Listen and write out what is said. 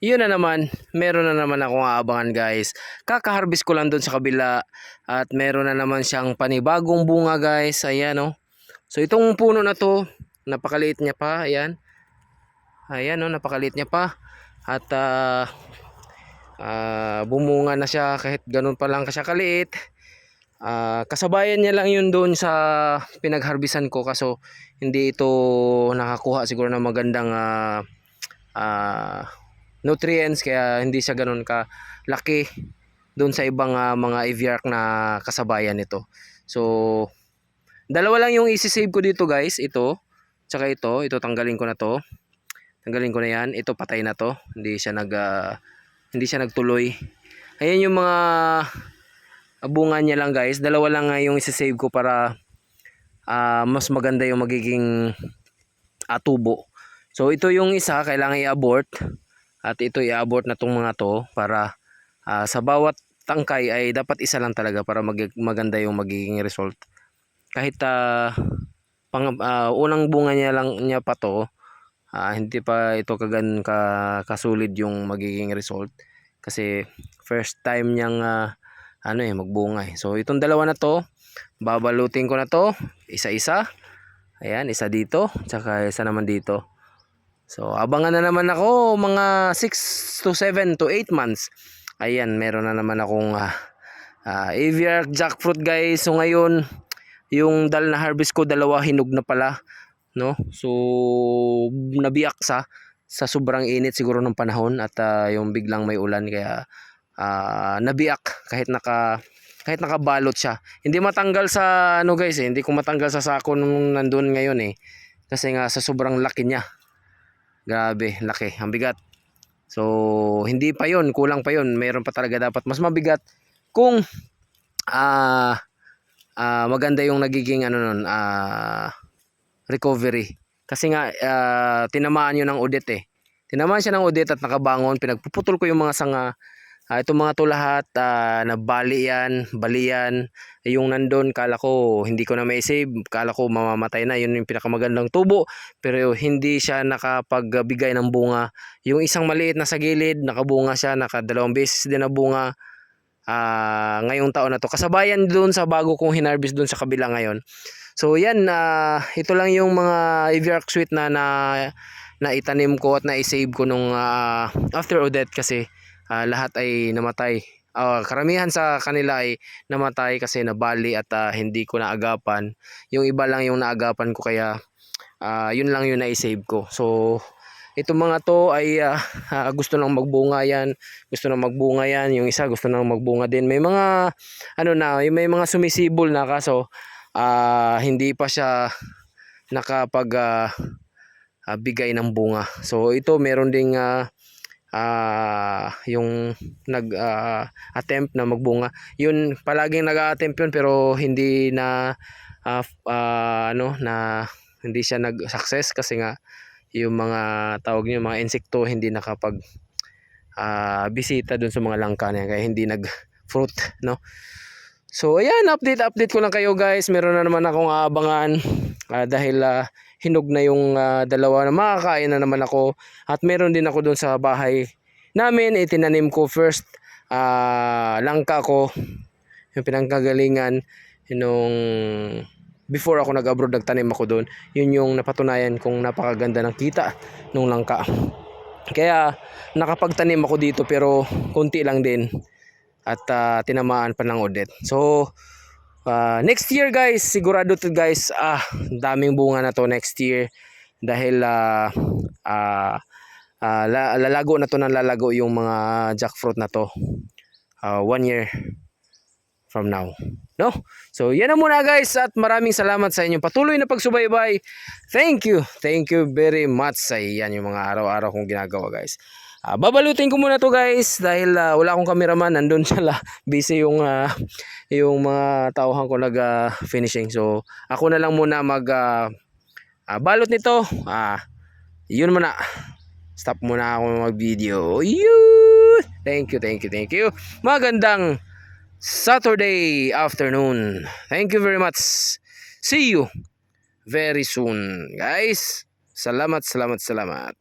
yun na naman, meron na naman akong aabangan guys. Kakaharvest ko lang doon sa kabila at meron na naman siyang panibagong bunga guys. Ayan oh. So itong puno na to, napakaliit niya pa. Ayan. Ayan oh, napakaliit niya pa. At ah, ah, bumunga na siya kahit ganun pa lang siya kaliit. Ah, kasabayan niya lang yun doon sa pinagharbisan ko kaso hindi ito nakakuha siguro ng magandang ah, ah, nutrients kaya hindi siya ganun ka laki doon sa ibang ah, mga aviark na kasabayan nito. So dalawa lang yung isi-save ko dito guys, ito tsaka ito, ito tanggalin ko na to. Tanggalin ko na 'yan. Ito patay na to. Hindi siya nag ah, hindi siya nagtuloy. Ayan yung mga bunga niya lang guys. Dalawa lang nga yung isi-save ko para ah, mas maganda yung magiging ah, tubo. So ito yung isa kailangan i-abort at ito i-abort na tong mga to para ah, sa bawat tangkay ay dapat isa lang talaga para mag- maganda yung magiging result. Kahit ah, pang, ah, unang bunga niya lang niya pa to, ah, hindi pa ito kagan ka kasulid yung magiging result kasi first time niyang ah, ano eh magbunga eh. So itong dalawa na to, babalutin ko na to isa-isa. Ayan, isa dito, tsaka isa naman dito. So abangan na naman ako mga 6 to 7 to 8 months. Ayan, meron na naman akong uh, aviar jackfruit guys. So ngayon, yung dal na harvest ko dalawa hinog na pala, no? So nabiyak sa sa sobrang init siguro ng panahon at ah, yung biglang may ulan kaya ah, nabiyak kahit naka kahit nakabalot siya. Hindi matanggal sa ano guys eh, hindi ko matanggal sa sako nung nandun ngayon eh. Kasi nga sa sobrang laki niya. Grabe, laki, ang bigat. So, hindi pa 'yon, kulang pa 'yon. Meron pa talaga dapat mas mabigat kung ah ah, maganda yung nagiging ano nun, ah recovery. Kasi nga ah, tinamaan yun ng udet eh. Tinamaan siya ng udet at nakabangon, pinagpuputol ko yung mga sanga. Ah, itong mga to lahat ah, nabali yan, bali yan. Yung nandun, kala ko hindi ko na may save, kala ko mamamatay na. Yun yung pinakamagandang tubo. Pero hindi siya nakapagbigay ng bunga. Yung isang maliit na sa gilid, nakabunga siya, nakadalawang beses din na bunga. Ah, ngayong taon na to. Kasabayan doon sa bago kong hinarvest doon sa kabila ngayon. So yan, ah, ito lang yung mga aviark sweet na na na itanim ko at na i-save ko nung ah, after Odette kasi ah, lahat ay namatay. Ah, karamihan sa kanila ay namatay kasi nabali at ah, hindi ko naagapan. Yung iba lang yung naagapan ko kaya ah, yun lang yung na-save ko. So itong mga to ay ah, ah, gusto nang magbunga yan gusto nang magbunga yan yung isa gusto nang magbunga din may mga ano na may mga sumisibol na kaso ah, hindi pa siya nakapag ah, ah, bigay ng bunga so ito meron ding ah, ah, yung nag ah, attempt na magbunga. Yun palaging nag-attempt yun pero hindi na f- ah, ano na hindi siya nag-success kasi nga yung mga tawag niyo mga insekto hindi nakapag ah, bisita dun sa mga langka niya kaya hindi nag fruit no? So ayan update update ko lang kayo guys. Meron na naman akong aabangan. Ah, dahil ah, hinog na yung ah, dalawa na makakain na naman ako. At meron din ako dun sa bahay namin itinanim ko first ah, langka ko yung pinanggagalingan nung before ako nag-abroad nagtanim ako doon yun yung napatunayan kong napakaganda ng kita nung langka. Kaya nakapagtanim ako dito pero konti lang din at ah, tinamaan pa ng udet so ah, next year guys sigurado to guys. Ah daming bunga na to next year dahil ah, ah, ah, la- lalago na to ng lalago yung mga jackfruit na to Ah, one year from now no? So yan na muna guys at maraming salamat sa inyong patuloy na pagsubaybay. Thank you. Thank you very much sa yan yung mga araw-araw kong ginagawa guys Ah, babalutin ko muna to guys dahil ah, wala akong cameraman. Nandun sila. Busy yung ah, yung mga tauhan ko nag ah, finishing. So ako na lang muna mag ah, ah, balot nito. Ah yun muna. Stop muna ako mag video Yun! thank you thank you thank you. Magandang Saturday afternoon. Thank you very much. See you very soon guys. Salamat salamat salamat